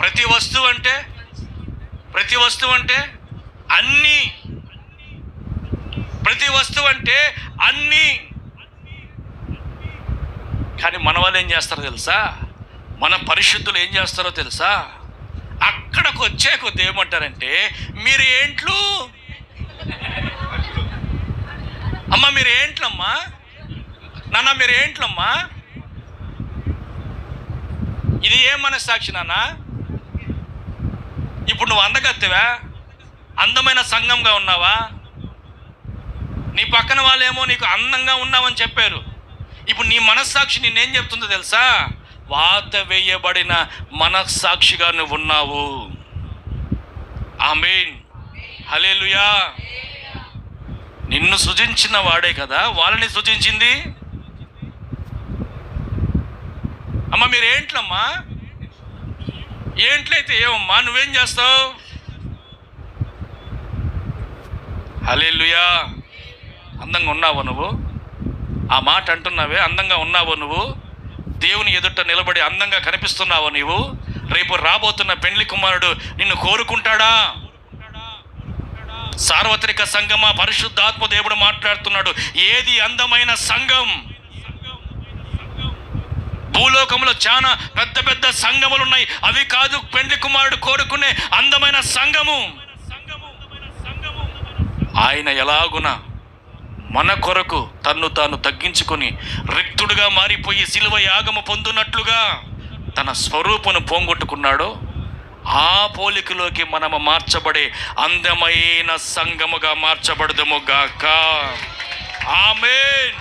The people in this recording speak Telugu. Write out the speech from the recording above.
ప్రతి వస్తువు అంటే ప్రతి వస్తువు అంటే అన్నీ ప్రతి వస్తువు అంటే అన్నీ. కానీ మన వాళ్ళు ఏం చేస్తారో తెలుసా? మన పరిశుద్ధులు ఏం చేస్తారో తెలుసా? అక్కడికి వచ్చే కొద్ది ఏమంటారంటే మీరు ఏంట్లు అమ్మ మీరు ఏంట్లమ్మా నాన్న మీరు ఏంట్లమ్మా ఇది ఏం మనస్సాక్షి నాన్న? ఇప్పుడు నువ్వు అందగత్తెవా? అందమైన సంఘంగా ఉన్నావా? నీ పక్కన వాళ్ళేమో నీకు అందంగా ఉన్నావని చెప్పారు. ఇప్పుడు నీ మనస్సాక్షి నిన్నేం చెప్తుందో తెలుసా? వాత వేయబడిన మనస్సాక్షిగా నువ్వు ఉన్నావు. ఆమెన్. హలేలుయా నిన్ను సృజించిన వాడే కదా? వాళ్ళని సృజించింది? అమ్మ మీరు ఏంట్లమ్మా? ఏంట్లయితే ఏమమ్మా నువ్వేం చేస్తావు? హలేలుయా అందంగా ఉన్నావు నువ్వు? ఆ మాట అంటున్నావే అందంగా ఉన్నావు నువ్వు? దేవుని ఎదుట నిలబడి అందంగా కనిపిస్తున్నావు నీవు? రేపు రాబోతున్న పెండ్లి కుమారుడు నిన్ను కోరుకుంటాడా? సార్వత్రిక సంఘమా పరిశుద్ధాత్మ దేవుడు మాట్లాడుతున్నాడు. ఏది అందమైన సంఘం? భూలోకంలో చాలా పెద్ద పెద్ద సంఘములు ఉన్నాయి అవి కాదు పెండ్లి కుమారుడు కోరుకునే అందమైన సంఘము. ఆయన ఎలాగున మన కొరకు తన్ను తాను తగ్గించుకొని రిక్తుడుగా మారిపోయి సిలువ యాగము పొందునట్లుగా తన స్వరూపును పోంగొట్టుకున్నాడో ఆ పోలికలోకి మనము మార్చబడే అందమైన సంఘముగా మార్చబడదుము గాక. ఆమెన్.